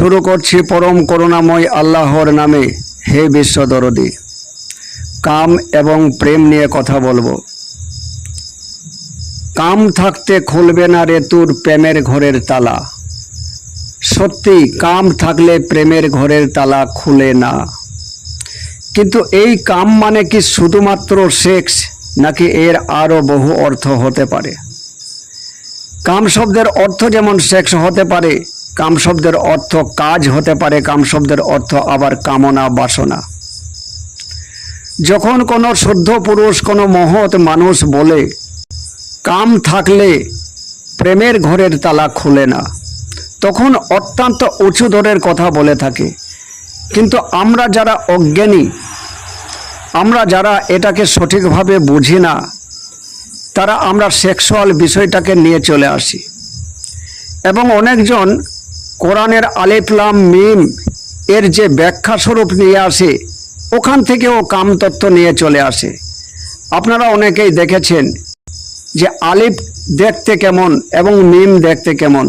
শুরু করছি পরম করুণাময় আল্লাহর নামে। হে বিশ্বদরদি কাম এবং প্রেম নিয়ে কথা বলব। কাম থাকতে খুলবে না রে তোর প্রেমের ঘরের তালা। সত্যি, কাম থাকলে প্রেমের ঘরের তালা খুলে না। কিন্তু এই কাম মানে কি শুধুমাত্র সেক্স, নাকি এর আরও বহু অর্থ হতে পারে? কাম শব্দের অর্থ যেমন সেক্স হতে পারে কাম শব্দের অর্থ কাজ হতে পারে কাম শব্দের অর্থ আবার কামনা, বাসনা। যখন কোনো শুদ্ধ পুরুষ, কোনো মহৎ মানুষ বলে, কাম থাকলে প্রেমের ঘরের তালা খুলে না, তখন অত্যন্ত উঁচু দরের কথা বলে থাকে। কিন্তু আমরা যারা অজ্ঞানী, আমরা যারা এটাকে সঠিকভাবে বুঝি না, তারা আমরা সেক্সুয়াল বিষয়টাকে নিয়ে চলে আসি। এবং অনেকজন কোরআনের আলেফলাম মিম এর যে ব্যাখ্যা স্বরূপ নিয়ে আসে, ওখান থেকেও কামতত্ত্ব নিয়ে চলে আসে। আপনারা অনেকেই দেখেছেন যে আলিফ দেখতে কেমন এবং মিম দেখতে কেমন।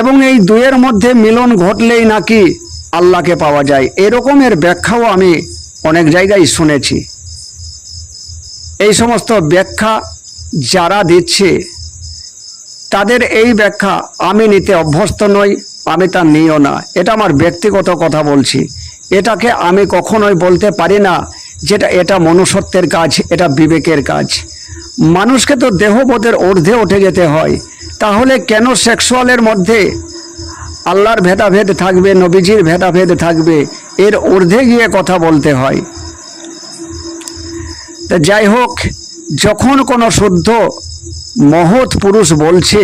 এবং এই দুয়ের মধ্যে মিলন ঘটলেই নাকি আল্লাহকে পাওয়া যায়। এরকমের ব্যাখ্যাও আমি অনেক জায়গায় শুনেছি। এই সমস্ত ব্যাখ্যা যারা দিচ্ছে তাদের এই ব্যাখ্যা আমি নিতে অভ্যস্ত নই, আমি তা নিও না। এটা আমার ব্যক্তিগত কথা বলছি। এটাকে আমি কখনোই বলতে পারি না যেটা, এটা মনুষ্যত্বের কাজ, এটা বিবেকের কাজ। মানুষকে তো দেহবোধের ঊর্ধ্বে উঠে যেতে হয়। তাহলে কেন সেক্সুয়ালের মধ্যে আল্লাহর ভেদাভেদ থাকবে, নবীজির ভেদাভেদ থাকবে, এর ঊর্ধ্বে গিয়ে কথা বলতে হয়? তা যাই হোক, যখন কোনো শুদ্ধ মহৎ পুরুষ বলছে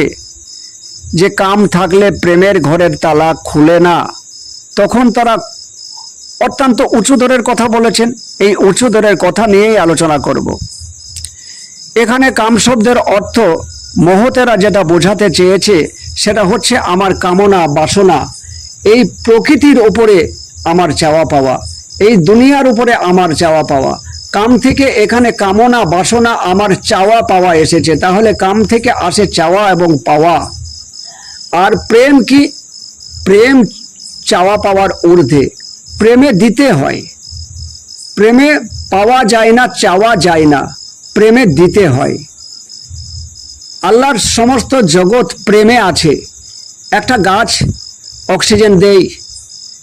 যে কাম থাকলে প্রেমের ঘরের তালা খুলে না। তখন তারা অত্যন্ত উঁচু দরের কথা বলেছেন। এই উঁচু দরের কথা নিয়েই আলোচনা করব। এখানে কাম শব্দের অর্থ মহতেরা যেটা বোঝাতে চেয়েছে, সেটা হচ্ছে আমার কামনা, বাসনা। এই প্রকৃতির উপরে আমার চাওয়া পাওয়া, এই দুনিয়ার উপরে আমার চাওয়া পাওয়া। কাম থেকে এখানে কামনা, বাসনা আমার চাওয়া পাওয়া এসেছে। তাহলে কাম থেকে আসে চাওয়া এবং পাওয়া। আর প্রেম কি? প্রেম চাওয়া পাওয়ার ঊর্ধ্বে। প্রেমে দিতে হয়। প্রেমে পাওয়া যায় না, চাওয়া যায় না। প্রেমে দিতে হয়। আল্লাহর সমস্ত জগৎ প্রেমে আছে। একটা গাছ অক্সিজেন দেই,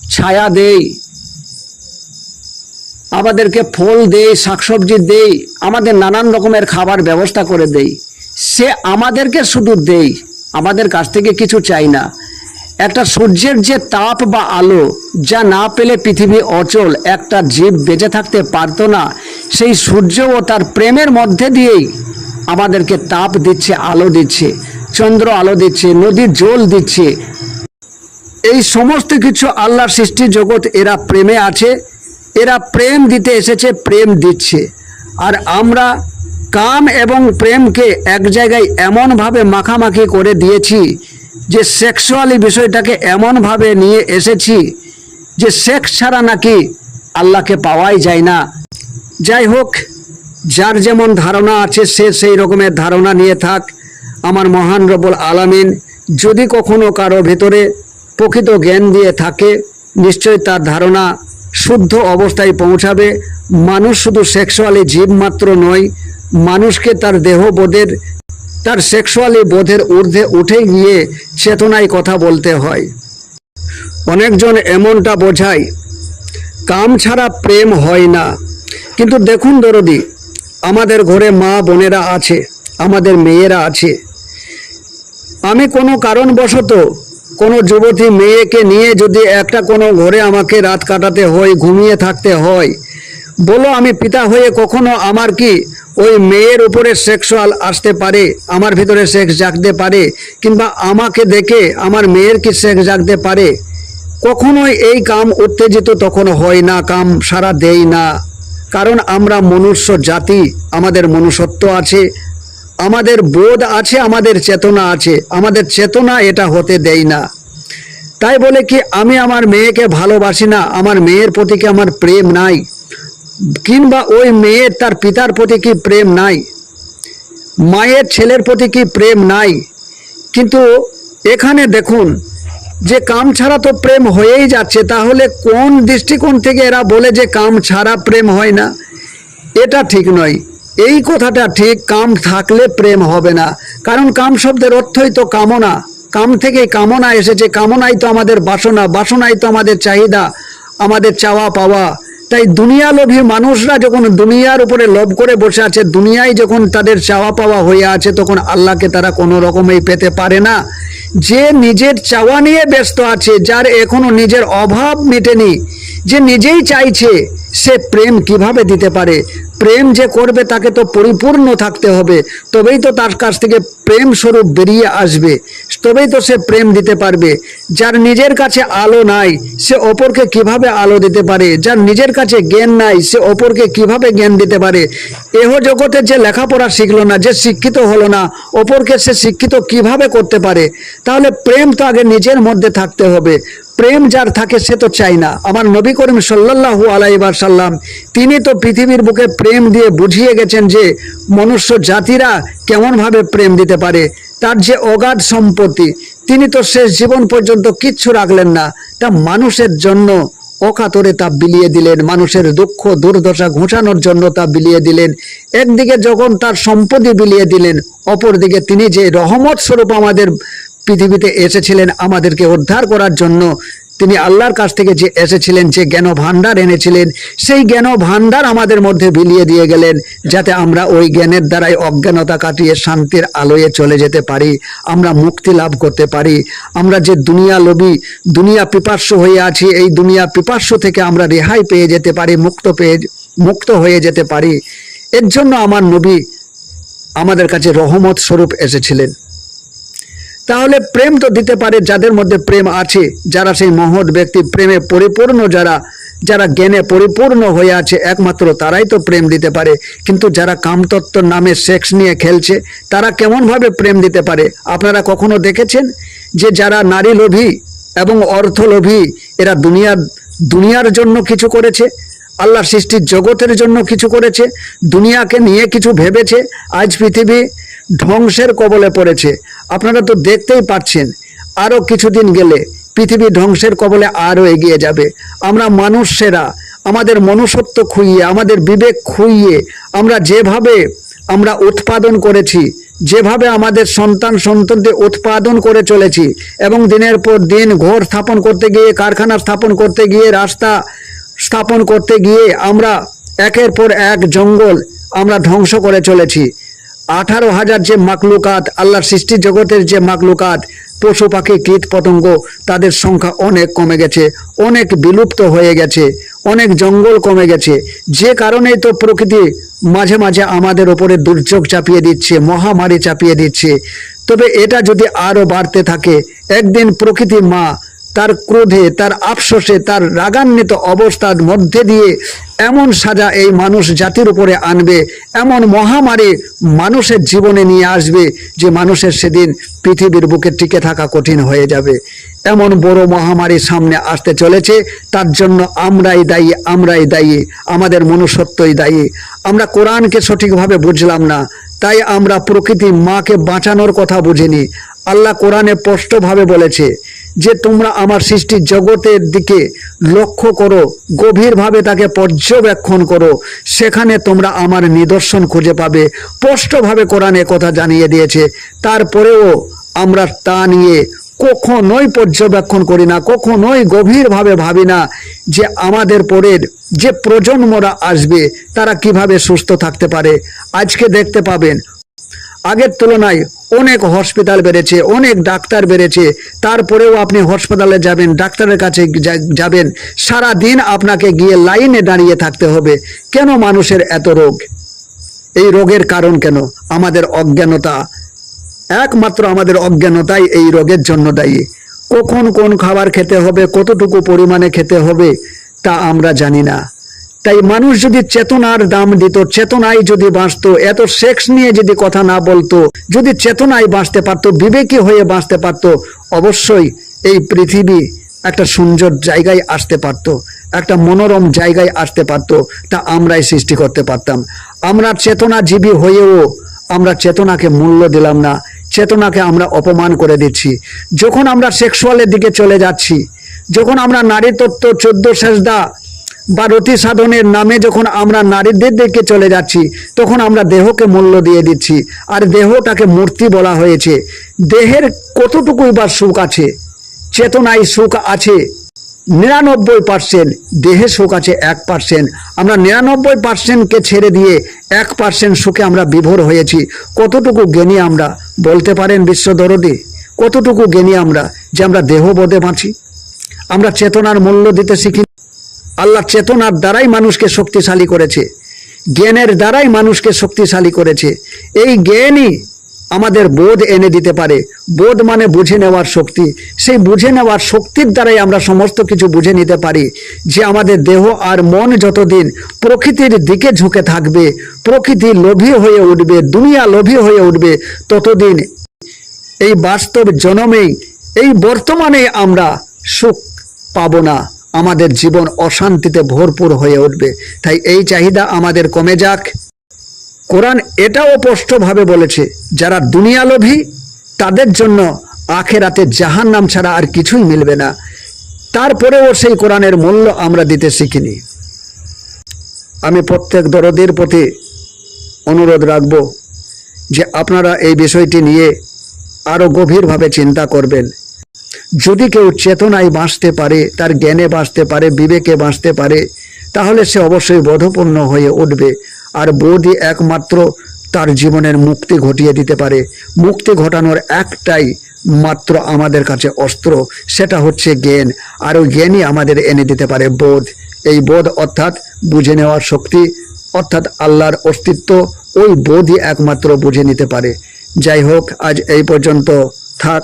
ছায়া দেই আমাদেরকে ফল দেই, শাকসবজি দেই, আমাদের নানান রকমের খাবার ব্যবস্থা করে দেই। সে আমাদেরকে শুধু দেই, আমাদের কাছ থেকে কিছু চাই না। একটা সূর্যের যে তাপ বা আলো, যা না পেলে পৃথিবী অচল, একটা জীব বেঁচে থাকতে পারতো না, সেই সূর্য ও তার প্রেমের মধ্যে দিয়েই আমাদেরকে তাপ দিচ্ছে, আলো দিচ্ছে, চন্দ্র আলো দিচ্ছে, নদীর জল দিচ্ছে। এই সমস্ত কিছু আল্লাহর সৃষ্টি জগৎ, এরা প্রেমে আছে এরা প্রেম দিতে এসেছে, প্রেম দিচ্ছে। আর আমরা কাম এবং প্রেমকে এক জায়গায় এমনভাবে মাখামাখি করে দিয়েছি যে সেক্সুয়ালি বিষয়টাকে এমনভাবে নিয়ে এসেছি যে সেক্স ছাড়া নাকি আল্লাহকে পাওয়াই যায় না। যাই হোক, যার যেমন ধারণা আছে, সে সেই রকমের ধারণা নিয়ে থাক। আমার মহান রবুল আলামিন যদি কখনো কারও ভেতরে প্রকৃত জ্ঞান দিয়ে থাকে নিশ্চয় তার ধারণা শুদ্ধ অবস্থায় পৌঁছাবে। মানুষ শুধু সেক্সুয়ালি জীব মাত্র নয়, মানুষকে তার দেহবোধের, তার সেক্সুয়ালি বোধের ঊর্ধ্বে উঠে গিয়ে চেতনায় কথা বলতে হয়। অনেকজন এমনটা বোঝায়, কাম ছাড়া প্রেম হয় না। কিন্তু দেখুন দরদি, আমাদের ঘরে মা বোনেরা আছে, আমাদের মেয়েরা আছে। আমি কোনো কারণবশত কোনো যুবতী মেয়েকে নিয়ে যদি একটা কোনো ঘরে আমাকে রাত কাটাতে হয়, ঘুমিয়ে থাকতে হয়, বলো আমি পিতা হয়ে কখনো আমার কি ওই মেয়ের উপরে সেক্সুয়াল আসতে পারে, আমার ভিতরে সেক্স জাগতে পারে, কিংবা আমাকে দেখে আমার মেয়ের কি সেক্স জাগতে পারে? কখনোই এই কাম উত্তেজিত তখন হয় না, কাম সারা দেই না। কারণ আমরা মনুষ্য জাতি, আমাদের মনুষ্যত্ব আছে আমাদের বোধ আছে, আমাদের চেতনা আছে। আমাদের চেতনা এটা হতে দেয় না। তাই বলে কি, আমি আমার মেয়েকে ভালোবাসি না, আমার মেয়ের প্রতি কি আমার প্রেম নাই? কিংবা ওই মেয়ের তার পিতার প্রতি কি প্রেম নাই? মায়ের ছেলের প্রতি কি প্রেম নাই? কিন্তু এখানে দেখুন, যে কাম ছাড়া তো প্রেম হয়েই যাচ্ছে, তাহলে কোন দৃষ্টিকোণ থেকে এরা বলে যে কাম ছাড়া প্রেম হয় না? এটা ঠিক নয়। এই কথাটা ঠিক কাম থাকলে প্রেম হবে না। কারণ কাম শব্দের অর্থই তো কামনা। কাম থেকে কামনা এসেছে। কামনাই তো আমাদের বাসনা। বাসনাই তো আমাদের চাহিদা, আমাদের চাওয়া পাওয়া। তাই দুনিয়া লোভী মানুষরা যখন দুনিয়ার উপরে লোভ করে বসে আছে, দুনিয়ায় যখন তাদের চাওয়া পাওয়া হয়ে আছে, তখন আল্লাহকে তারা কোনো রকমেই পেতে পারে না। যে নিজের চাওয়া নিয়ে ব্যস্ত আছে, যার এখনও নিজের অভাব মেটেনি, যে নিজেই চাইছে, সে প্রেম কীভাবে দিতে পারে? প্রেম যে করবে তাকে তো পরিপূর্ণ থাকতে হবে, তবেই তো তার কাছ থেকে প্রেম স্বরূপ বেরিয়ে আসবে, তবেই তো সে প্রেম দিতে পারবে। যার নিজের কাছে আলো নাই, সে অপরকে কীভাবে আলো দিতে পারে? যার নিজের কাছে জ্ঞান নাই, সে অপরকে কীভাবে জ্ঞান দিতে পারে? এহ জগতে যে লেখাপড়া শিখলো না, যে শিক্ষিত হলো না, অপরকে সে শিক্ষিত কীভাবে করতে পারে? তাহলে প্রেম তো আগে নিজের মধ্যে থাকতে হবে। প্রেম যার থাকে সে তো চাই না। আমার নবী করিম সাল্লাহু আলাইবার সাল্লাম তিনি তো পৃথিবীর বুকে প্রেম দিয়ে বুঝিয়ে গেছেন যে, মনুষ্য জাতিরা কেমনভাবে প্রেম দিতে পারে, তার যে অগাধ সম্পত্তি, তিনি তো শেষ জীবন পর্যন্ত কিচ্ছু রাখলেন না, তা মানুষের জন্য অকাতরে তা বিলিয়ে দিলেন, মানুষের দুঃখ, দুর্দশা ঘোষানোর জন্য তা বিলিয়ে দিলেন, একদিকে যখন তার সম্পত্তি বিলিয়ে দিলেন, অপরদিকে তিনি যে রহমত স্বরূপ আমাদের পৃথিবীতে এসেছিলেন আমাদেরকে উদ্ধার করার জন্য। তিনি আল্লাহর কাছ থেকে যে এসেছিলেন, যে জ্ঞান ভাণ্ডার এনেছিলেন, সেই জ্ঞান ভাণ্ডার আমাদের মধ্যে বিলিয়ে দিয়ে গেলেন, যাতে আমরা ওই জ্ঞানের দ্বারাই অজ্ঞানতা কাটিয়ে শান্তির আলোয়ে চলে যেতে পারি, আমরা মুক্তি লাভ করতে পারি। আমরা যে দুনিয়া লোভী, দুনিয়া পিপাস্য হয়ে আছি, এই দুনিয়া পিপাস্য থেকে আমরা রেহাই পেয়ে যেতে পারি, মুক্ত পেয়ে, মুক্ত হয়ে যেতে পারি। এর জন্য আমার নবী আমাদের কাছে রহমত স্বরূপ এসেছিলেন। তাহলে প্রেম তো দিতে পারে যাদের মধ্যে প্রেম আছে, যারা সেই মহৎ ব্যক্তি প্রেমে পরিপূর্ণ, যারা যারা জ্ঞানে পরিপূর্ণ হয়ে আছে, একমাত্র তারাই তো প্রেম দিতে পারে। কিন্তু যারা কামতত্ত্ব নামে সেক্স নিয়ে খেলছে, তারা কেমনভাবে প্রেম দিতে পারে? আপনারা কখনো দেখেছেন যে যারা নারী লোভী এবং অর্থ লোভী এরা দুনিয়ার দুনিয়ার জন্য কিছু করেছে? আল্লাহ সৃষ্টির জগতের জন্য কিছু করেছে? দুনিয়াকে নিয়ে কিছু ভেবেছে? আজ পৃথিবী ধ্বংসের কবলে পড়েছে। আপনারা তো দেখতেই পাচ্ছেন আরও কিছুদিন গেলে পৃথিবী ধ্বংসের কবলে আরও এগিয়ে যাবে। আমরা মানুষেরা আমাদের মনুষ্যত্ব খুইয়ে, আমাদের বিবেক খুইয়ে, আমরা যেভাবে আমরা উৎপাদন করেছি, যেভাবে আমাদের সন্তান সন্ততি উৎপাদন করে চলেছি, এবং দিনের পর দিন ঘর স্থাপন করতে গিয়ে, কারখানা স্থাপন করতে গিয়ে, রাস্তা স্থাপন করতে গিয়ে আমরা একের পর এক জঙ্গল আমরা ধ্বংস করে চলেছি। আঠারো হাজার যে মাকলুকাত, আল্লাহর সৃষ্টি জগতের যে মাকলুকাত, পশু পাখি, কীট পতঙ্গ, তাদের সংখ্যা অনেক কমে গেছে, অনেক বিলুপ্ত হয়ে গেছে, অনেক জঙ্গল কমে গেছে। যে কারণেই তো প্রকৃতি মাঝে মাঝে আমাদের ওপরে দুর্যোগ চাপিয়ে দিচ্ছে, মহামারী চাপিয়ে দিচ্ছে। তবে এটা যদি আরও বাড়তে থাকে, একদিন প্রকৃতি মা তার ক্রোধে, তার আফসোসে, তার রাগান্বিত অবস্থার মধ্যে দিয়ে এমন সাজা এই মানুষ জাতির উপরে আনবে, এমন মহামারী মানুষের জীবনে নিয়ে আসবে যে মানুষের সেদিন পৃথিবীর বুকে টিকে থাকা কঠিন হয়ে যাবে। এমন বড় মহামারী সামনে আসতে চলেছে, তার জন্য আমরাই দায়ী আমরাই দায়ী, আমাদের মনুষ্যত্বই দায়ী। আমরা কোরআনকে সঠিকভাবে বুঝলাম না, তাই আমরা প্রকৃতি মাকে বাঁচানোর কথা বুঝিনি। আল্লাহ কোরআনে স্পষ্টভাবে বলেছে যে তোমরা আমার সৃষ্টির জগতের দিকে লক্ষ্য করো, গভীরভাবে তাকে পর্যবেক্ষণ করো, সেখানে তোমরা আমার নিদর্শন খুঁজে পাবে। স্পষ্টভাবে কোরআনে কথা জানিয়ে দিয়েছে, তারপরেও আমরা তা নিয়ে কখনোই পর্যবেক্ষণ করি না, কখনোই গভীরভাবে ভাবি না যে আমাদের পরের যে প্রজন্মরা আসবে, তারা কীভাবে সুস্থ থাকতে পারে। আজকে দেখতে পাবেন আগের তুলনায় অনেক হসপিটাল বেড়েছে, অনেক ডাক্তার বেড়েছে। তারপরেও আপনি হাসপাতালে যাবেন, ডাক্তারের কাছে যাবেন সারা দিন আপনাকে গিয়ে লাইনে দাঁড়িয়ে থাকতে হবে। কেন মানুষের এত রোগ? এই রোগের কারণ কেন? আমাদের অজ্ঞানতা। একমাত্র আমাদের অজ্ঞানতাই এই রোগের জন্য দায়ী। কখন কোন খাবার খেতে হবে, কতটুকু পরিমাণে খেতে হবে, তা আমরা জানি না। তাই মানুষ যদি চেতনার দাম দিত চেতনায় যদি বাঁচতো, এত সেক্স নিয়ে যদি কথা না বলতো, যদি চেতনায় বাঁচতে পারতো, বিবেকী হয়ে বাঁচতে পারতো, অবশ্যই এই পৃথিবী একটা সুন্দর জায়গায় আসতে পারতো, একটা মনোরম জায়গায় আসতে পারতো, তা আমরাই সৃষ্টি করতে পারতাম। আমরা চেতনাজীবী হয়েও আমরা চেতনাকে মূল্য দিলাম না, চেতনাকে আমরা অপমান করে দিচ্ছি। যখন আমরা সেক্সুয়ালের দিকে চলে যাচ্ছি, যখন আমরা নারী তত্ত্ব চোদ্দ শেষদা বা রতি সাধনের নামে যখন আমরা নারীদের দিকে চলে যাচ্ছি, তখন আমরা দেহকে মূল্য দিয়ে দিচ্ছি। আর দেহটাকে মূর্তি বলা হয়েছে। দেহের কতটুকুই বা সুখ আছে? চেতনায় সুখ আছে? নিরানব্বই পার্সেন্ট দেহে সুখ আছে এক পার্সেন্ট আমরা নিরানব্বই পার্সেন্টকে ছেড়ে দিয়ে এক পার্সেন্ট সুখে আমরা বিভোর হয়েছি। কতটুকু জ্ঞানী আমরা? বলতে পারেন বিশ্বদরদে কতটুকু জ্ঞানী আমরা যে আমরা দেহ বোধে বাঁচি? আমরা চেতনার মূল্য দিতে শিখি আল্লাহ চেতনার দ্বারাই মানুষকে শক্তিশালী করেছে। জ্ঞানের দ্বারাই মানুষকে শক্তিশালী করেছে। এই জ্ঞানই আমাদের বোধ এনে দিতে পারে। বোধ মানে বুঝে নেওয়ার শক্তি। সেই বুঝে নেওয়ার শক্তির দ্বারাই আমরা সমস্ত কিছু বুঝে নিতে পারি যে আমাদের দেহ আর মন যতদিন প্রকৃতির দিকে ঝুঁকে থাকবে, প্রকৃতি লোভী হয়ে উঠবে, দুনিয়া লোভী হয়ে উঠবে, ততদিন এই বাস্তব জনমেই, এই বর্তমানে আমরা সুখ পাব না। আমাদের জীবন অশান্তিতে ভরপুর হয়ে উঠবে। তাই এই চাহিদা আমাদের কমে যাক। কোরআন এটাও স্পষ্টভাবে বলেছে, যারা দুনিয়া লোভী তাদের জন্য আখেরাতে জাহান নাম ছাড়া আর কিছুই মিলবে না। তারপরেও সেই কোরআনের মূল্য আমরা দিতে শিখিনি। আমি প্রত্যেক দরদের প্রতি অনুরোধ রাখব যে আপনারা এই বিষয়টি নিয়ে আরও গভীরভাবে চিন্তা করবেন। যদি কেউ চেতনায় বাঁচতে পারে, তার জ্ঞানে বাঁচতে পারে, বিবেকে বাঁচতে পারে, তাহলে সে অবশ্যই বোধপূর্ণ হয়ে উঠবে। আর বোধই একমাত্র তার জীবনের মুক্তি ঘটিয়ে দিতে পারে। মুক্তি ঘটানোর একটাই মাত্র আমাদের কাছে অস্ত্র, সেটা হচ্ছে জ্ঞান। আর ওই জ্ঞানই আমাদের এনে দিতে পারে বোধ। এই বোধ অর্থাৎ বুঝে নেওয়ার শক্তি, অর্থাৎ আল্লাহর অস্তিত্ব, ওই বোধই একমাত্র বুঝে নিতে পারে। যাই হোক, আজ এই পর্যন্ত থাক।